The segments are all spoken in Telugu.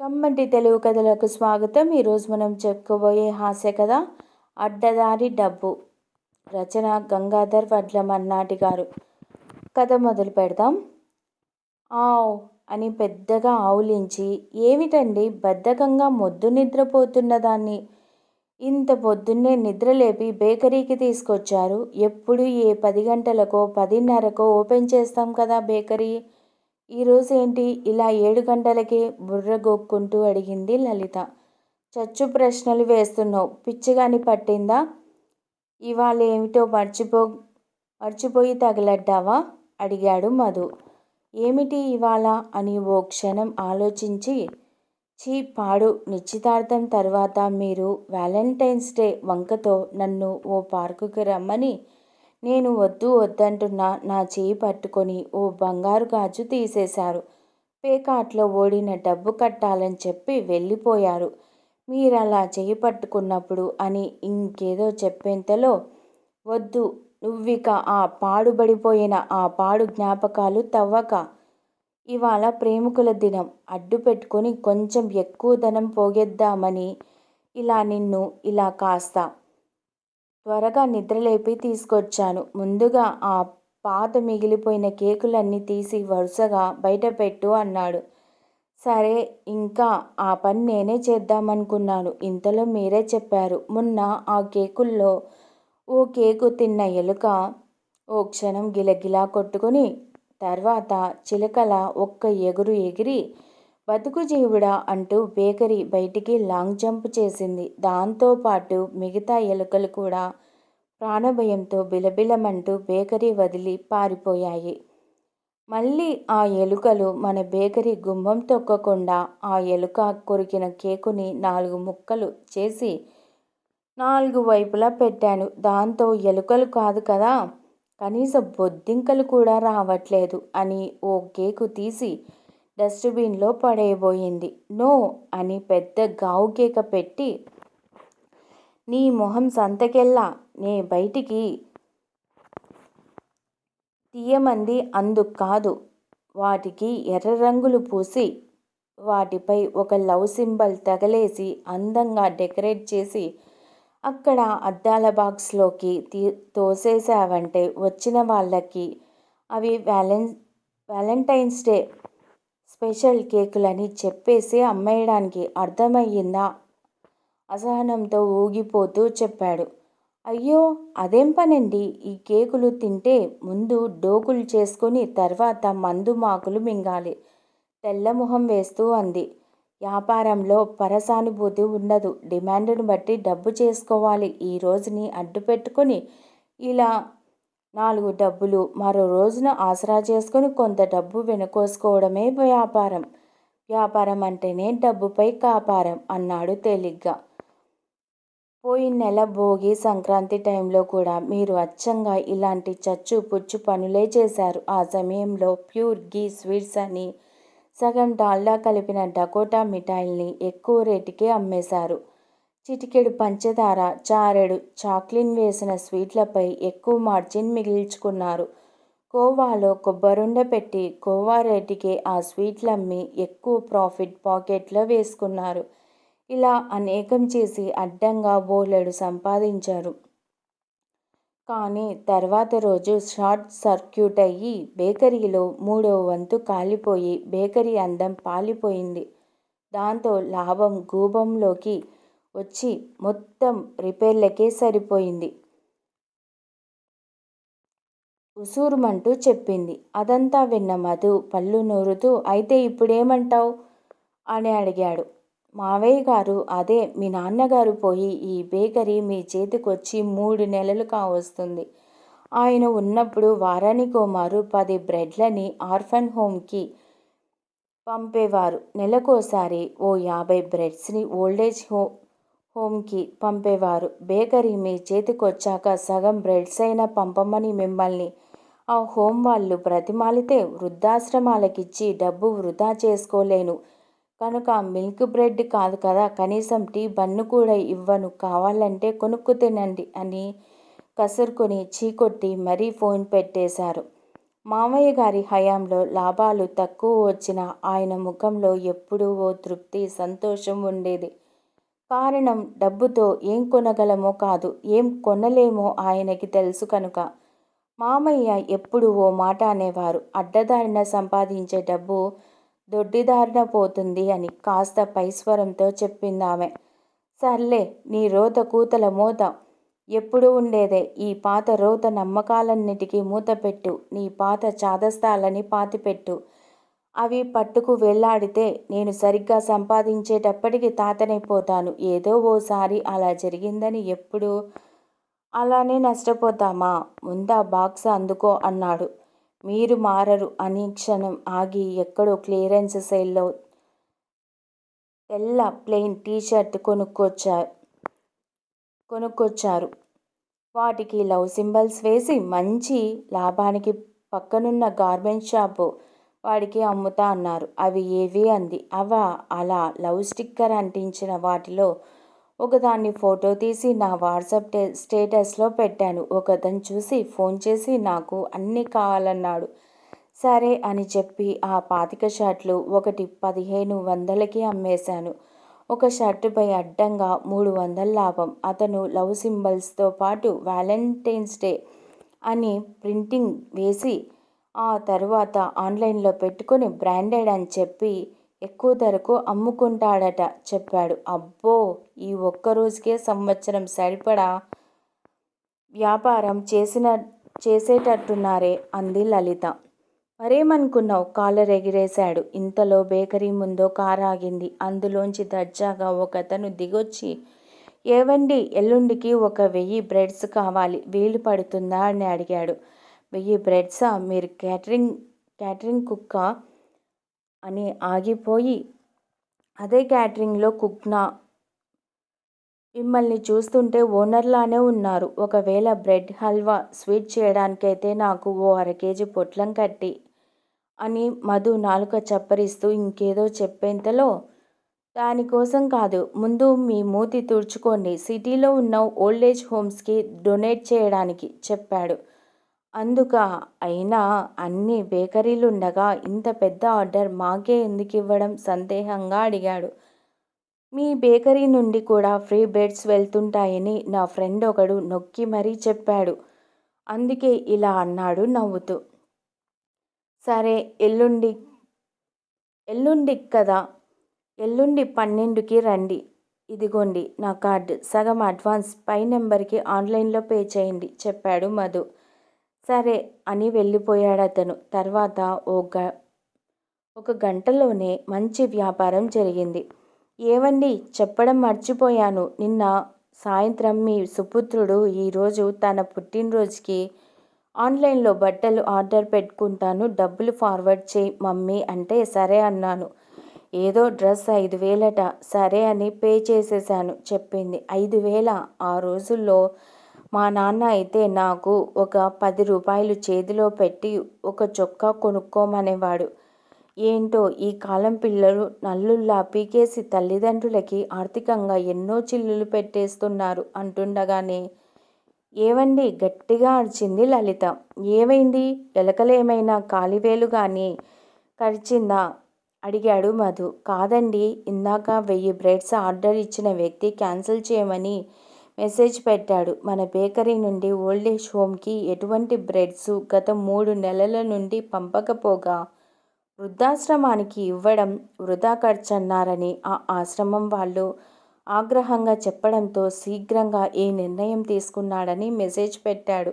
కమ్మంటి తెలుగు కథలకు స్వాగతం. ఈరోజు మనం చెప్పుకోబోయే హాస్య కథ అడ్డదారి డబ్బు. రచన గంగాధర్ వడ్ల మన్నాటి గారు. కథ మొదలు పెడదాం. ఆవ్ అని పెద్దగా ఆవులించి ఏమిటండి బద్ధకంగా మొద్దు నిద్రపోతున్న దాన్ని ఇంత పొద్దున్నే నిద్రలేపి బేకరీకి తీసుకొచ్చారు. ఎప్పుడు ఏ పది గంటలకో పదిన్నరకో ఓపెన్ చేస్తాం కదా బేకరీ? ఈరోజు ఏంటి ఇలా ఏడు గంటలకే బుర్రగొక్కుంటూ అడిగింది లలిత. చచ్చు ప్రశ్నలు వేస్తున్నావు. పిచ్చిగాని పట్టిందా? ఇవాళ ఏమిటో మర్చిపో మర్చిపోయి తగలడ్డావా? అడిగాడు మధు. ఏమిటి ఇవాళ? అని ఓ క్షణం ఆలోచించి చీ పాడు. నిశ్చితార్థం తర్వాత మీరు వ్యాలంటైన్స్ డే వంకతో నన్ను ఓ పార్కుకి రమ్మని నేను వద్దు వద్దంటున్నా నా చేయి పట్టుకొని ఓ బంగారు గాజు తీసేశారు. పేకాట్లో ఓడిన డబ్బు కట్టాలని చెప్పి వెళ్ళిపోయారు. మీరు అలా చేయి పట్టుకున్నప్పుడు అని ఇంకేదో చెప్పేంతలో వద్దు నువ్విక ఆ పాడుబడిపోయిన ఆ పాడు జ్ఞాపకాలు తవ్వక. ఇవాళ ప్రేమికుల దినం అడ్డు పెట్టుకొని కొంచెం ఎక్కువ ధనం పోగేద్దామని ఇలా నిన్ను ఇలా కాస్తా త్వరగా నిద్రలేపి తీసుకొచ్చాను. ముందుగా ఆ పాత మిగిలిపోయిన కేకులన్నీ తీసి వరుసగా బయటపెట్టు అన్నాడు. సరే ఇంకా ఆ పని నేనే చేద్దామనుకున్నాను. ఇంతలో మీరే చెప్పారు. మొన్న ఆ కేకుల్లో ఓ కేకు తిన్న ఎలుక ఓ క్షణం గిలగిలా కొట్టుకుని తర్వాత చిలకల ఒక్క ఎగురు ఎగిరి బతుకు జీవుడా అంటూ బేకరీ బయటికి లాంగ్ జంప్ చేసింది. దాంతోపాటు మిగతా ఎలుకలు కూడా ప్రాణభయంతో బిలబిలమంటూ బేకరీ వదిలి పారిపోయాయి. మళ్ళీ ఆ ఎలుకలు మన బేకరీ గుమ్మం తొక్కకుండా ఆ ఎలుక కొరికిన కేకుని నాలుగు ముక్కలు చేసి నాలుగు వైపులా పెట్టాను. దాంతో ఎలుకలు కాదు కదా కనీసం బొద్దింకలు కూడా రావట్లేదు అని ఓ కేకు తీసి డస్ట్బిన్లో పడేయబోయింది. నో అని పెద్ద గావుకేక పెట్టి నీ మొహం సంతకెళ్ళా నే బయటికి తీయమంది అందుకు కాదు. వాటికి ఎర్ర రంగులు పూసి వాటిపై ఒక లవ్ సింబల్ తగలేసి అందంగా డెకరేట్ చేసి అక్కడ అద్దాల బాక్స్లోకి తీ తోసేసావంటే వచ్చిన వాళ్ళకి అవి వ్యాలెన్ వ్యాలంటైన్స్ డే స్పెషల్ కేకులని చెప్పేసి అమ్మేయడానికి అర్థమయ్యిందా? అసహనంతో ఊగిపోతూ చెప్పాడు. అయ్యో అదేం పనండి? ఈ కేకులు తింటే ముందు డోకులు చేసుకొని తర్వాత మందు మాకులు మింగాలి. తెల్లముఖం వేస్తూ అంది. వ్యాపారంలో పరసానుభూతి ఉండదు. డిమాండ్ను బట్టి డబ్బు చేసుకోవాలి. ఈ రోజుని అడ్డు పెట్టుకొని ఇలా నాలుగు డబ్బులు. మరో రోజున ఆసరా చేసుకుని కొంత డబ్బు వెనుకోసుకోవడమే వ్యాపారం. వ్యాపారం అంటేనే డబ్బుపై కాపారం అన్నాడు తేలిగ్గా. పోయిన నెల భోగి సంక్రాంతి టైంలో కూడా మీరు అచ్చంగా ఇలాంటి చచ్చు పుచ్చు పనులే చేశారు. ఆ సమయంలో ప్యూర్ గీ స్వీట్స్ అని సగం డాల్డా కలిపిన డకోటా మిఠాయిల్ని ఎక్కువ రేటుకే అమ్మేశారు. చిటికెడు పంచదార చారెడు చాక్లిన్ వేసిన స్వీట్లపై ఎక్కువ మార్జిన్ మిగిల్చుకున్నారు. కోవాలో కొబ్బరుండ పెట్టి కోవా రేటుకే ఆ స్వీట్లమ్మి ఎక్కువ ప్రాఫిట్ పాకెట్లో వేసుకున్నారు. ఇలా అనేకం చేసి అడ్డంగా బోలెడు సంపాదించారు. కానీ తర్వాత రోజు షార్ట్ సర్క్యూట్ అయ్యి బేకరీలో మూడో వంతు కాలిపోయి బేకరీ అందం పాలిపోయింది. దాంతో లాభం గూబంలోకి వచ్చి మొత్తం రిపేర్లకే సరిపోయింది. ఉసూరుమంటూ చెప్పింది. అదంతా విన్న మధు పళ్ళు నూరుతూ అయితే ఇప్పుడేమంటావు? అని అడిగాడు. మావయ్య గారు అదే మీ నాన్నగారు పోయి ఈ బేకరీ మీ చేతికొచ్చి మూడు నెలలు కావస్తుంది ఆయన ఉన్నప్పుడు వారానికో మారు పది బ్రెడ్లని ఆర్ఫన్ హోమ్కి పంపేవారు. నెలకోసారి ఓ యాభై బ్రెడ్స్ని ఓల్డేజ్ హో హోమ్కి పంపేవారు. బేకరీ మీ చేతికొచ్చాక సగం బ్రెడ్స్ అయినా పంపమని మిమ్మల్ని. ఆ హోమ్ వాళ్ళు బ్రతిమాలితే వృద్ధాశ్రమాలకిచ్చి డబ్బు వృధా చేసుకోలేను. కనుక మిల్క్ బ్రెడ్ కాదు కదా కనీసం టీ బన్ను కూడా ఇవ్వను. కావాలంటే కొనుక్కు తినండి అని కసురుకొని చీకొట్టి మరీ ఫోన్ పెట్టేశారు. మామయ్య గారి హయాంలో లాభాలు తక్కువ వచ్చినా ఆయన ముఖంలో ఎప్పుడూ ఓ తృప్తి సంతోషం ఉండేది. కారణం డబ్బుతో ఏం కొనగలమో కాదు ఏం కొనలేమో ఆయనకి తెలుసు కనుక. మామయ్య ఎప్పుడు ఓ మాట అనేవారు అడ్డదారిన సంపాదించే డబ్బు దొడ్డిదారిన పోతుంది అని కాస్త పైస్వరంతో చెప్పిందామె సర్లే నీ రోత కూతల మూత. ఎప్పుడు ఉండేదే ఈ పాత రోత నమ్మకాలన్నిటికీ మూతపెట్టు నీ పాత చాదస్తాలని పాతిపెట్టు. అవి పట్టుకు వెళ్ళాడితే నేను సరిగ్గా సంపాదించేటప్పటికి తాతనైపోతాను ఏదో ఓసారి అలా జరిగిందని ఎప్పుడు? అలానే నష్టపోతామా? ముందా బాక్స్ అందుకో అన్నాడు. మీరు మారరు అని క్షణం ఆగి ఎక్కడో క్లియరెన్స్ సెల్లో తెల్ల ప్లెయిన్ టీషర్ట్ కొనుక్కొచ్చారు కొనుక్కొచ్చారు. వాటికి లవ్ సింబల్స్ వేసి మంచి లాభానికి పక్కనున్న గార్మెంట్ షాపు వాడికి అమ్ముతా అన్నారు. అవి ఏవి అంది. అవ? అలా లవ్ స్టిక్కర్ అంటించిన వాటిలో ఒకదాన్ని ఫోటో తీసి నా వాట్సాప్ స్టేటస్లో పెట్టాను. ఒకతను చూసి ఫోన్ చేసి నాకు అన్నీ కావాలన్నాడు. సరే అని చెప్పి ఆ పాతిక షర్ట్లు ఒకటి పదిహేను వందలకి అమ్మేశాను. ఒక షర్టుపై అడ్డంగా మూడు వందల లాభం. అతను లవ్ సింబల్స్తో పాటు వ్యాలంటైన్స్ డే అని ప్రింటింగ్ వేసి ఆ తరువాత ఆన్లైన్లో పెట్టుకుని బ్రాండెడ్ అని చెప్పి ఎక్కువ ధరకు అమ్ముకుంటాడట చెప్పాడు. అబ్బో! ఈ ఒక్క రోజుకే సంవత్సరం సరిపడా వ్యాపారం చేసిన చేసేటట్టున్నారే అంది లలిత. మరేమనుకున్నావు కాలర్ ఎగిరేశాడు ఇంతలో బేకరీ ముందో కారు ఆగింది. అందులోంచి దర్జాగా ఒకతను దిగొచ్చి ఏవండి ఎల్లుండికి ఒక వెయ్యి బ్రెడ్స్ కావాలి. వీలు పడుతుందా అని అడిగాడు. వెయ్యి బ్రెడ్సా? మీరు క్యాటరింగ్ క్యాటరింగ్ కుక్క? అని ఆగిపోయి అదే క్యాటరింగ్లో కుక్నా? మిమ్మల్ని చూస్తుంటే ఓనర్లానే ఉన్నారు. ఒకవేళ బ్రెడ్ హల్వా స్వీట్ చేయడానికైతే నాకు ఓ అర కేజీ పొట్లం కట్టి అని మధు నాలుక చప్పరిస్తూ ఇంకేదో చెప్పేంతలో దానికోసం కాదు. ముందు మీ మూతి తుడుచుకోండి. సిటీలో ఉన్న ఓల్డేజ్ హోమ్స్కి డొనేట్ చేయడానికి చెప్పాడు. అందుక అయినా అన్ని బేకరీలుండగా ఇంత పెద్ద ఆర్డర్ మాకే ఎందుకు ఇవ్వడం సందేహంగా అడిగాడు. మీ బేకరీ నుండి కూడా ఫ్రీ బెడ్స్ వెళ్తుంటాయని నా ఫ్రెండ్ ఒకడు నొక్కి మరీ చెప్పాడు. అందుకే ఇలా అన్నాడు నవ్వుతూ. సరే ఎల్లుండి ఎల్లుండి కదా ఎల్లుండి పన్నెండుకి రండి. ఇదిగోండి నా కార్డు. సగం అడ్వాన్స్ పై నెంబర్కి ఆన్లైన్లో పే చేయండి చెప్పాడు మధు. సరే అని వెళ్ళిపోయాడు అతను తర్వాత ఓ గ ఒక గంటలోనే మంచి వ్యాపారం జరిగింది. ఏవండి చెప్పడం మర్చిపోయాను. నిన్న సాయంత్రం మీ సుపుత్రుడు ఈరోజు తన పుట్టినరోజుకి ఆన్లైన్లో బట్టలు ఆర్డర్ పెట్టుకుంటాను. డబ్బులు ఫార్వర్డ్ చేయి మమ్మీ అంటే సరే అన్నాను. ఏదో డ్రెస్ ఐదు వేలట సరే అని పే చేసేసాను చెప్పింది. ఐదు వేల ఆ రోజుల్లో మా నాన్న అయితే నాకు ఒక పది రూపాయలు చేతిలో పెట్టి ఒక చొక్కా కొనుక్కోమనేవాడు. ఏంటో ఈ కాలం పిల్లలు నల్లుల్లా పీకేసి తల్లిదండ్రులకి ఆర్థికంగా ఎన్నో చిల్లులు పెట్టేస్తున్నారు అంటుండగానే ఏవండి గట్టిగా అరిచింది లలిత. ఏమైంది? ఎలకలేమైనా కాలివేలు కానీ కరిచిందా అడిగాడు మధు. కాదండి ఇందాక వెయ్యి బ్రెడ్స్ ఆర్డర్ ఇచ్చిన వ్యక్తి క్యాన్సిల్ చేయమని మెసేజ్ పెట్టాడు. మన బేకరీ నుండి ఓల్డేజ్ హోమ్కి ఎటువంటి బ్రెడ్స్ గత మూడు నెలల నుండి పంపకపోగా వృద్ధాశ్రమానికి ఇవ్వడం వృధా ఖర్చన్నారని ఆ ఆశ్రమం వాళ్ళు ఆగ్రహంగా చెప్పడంతో శీఘ్రంగా ఈ నిర్ణయం తీసుకున్నాడని మెసేజ్ పెట్టాడు.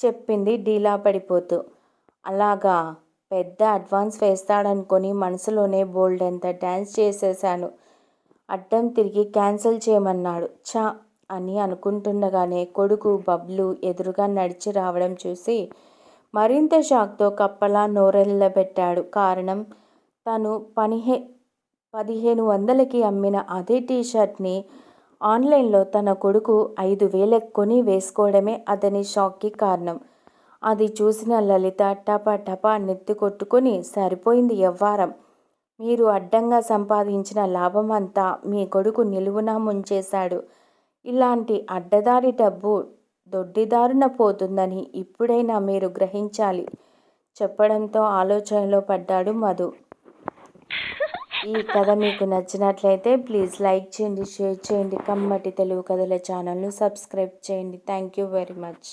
చెప్పింది డీలా పడిపోతూ. అలాగా పెద్ద అడ్వాన్స్ వేస్తాడనుకొని మనసులోనే బోల్డెంత డ్యాన్స్ చేసేశాను. అడ్డం తిరిగి క్యాన్సిల్ చేయమన్నాడు. చా అని అనుకుంటుండగానే కొడుకు బబ్లు ఎదురుగా నడిచి రావడం చూసి మరింత షాక్తో కప్పలా నోరెళ్ళబెట్టాడు. కారణం తను పనిహే పదిహేను వందలకి అమ్మిన అదే టీషర్ట్ని ఆన్లైన్లో తన కొడుకు ఐదు వేలకు కొని వేసుకోవడమే అతని షాక్కి కారణం. అది చూసిన లలిత టపా టపా నెత్తి కొట్టుకొని సరిపోయింది ఎవ్వారం మీరు అడ్డంగా సంపాదించిన లాభం అంతా మీ కొడుకు నిలువున ముంచేశాడు. ఇలాంటి అడ్డదారి డబ్బు దొడ్డిదారున పోతుందని ఇప్పుడైనా మీరు గ్రహించాలి. చెప్పడంతో ఆలోచనలో పడ్డాడు మధు. ఈ కథ మీకు నచ్చినట్లయితే ప్లీజ్ లైక్ చేయండి షేర్ చేయండి కమ్మటి తెలుగు కథల ఛానల్ను సబ్స్క్రైబ్ చేయండి. Thank you very much.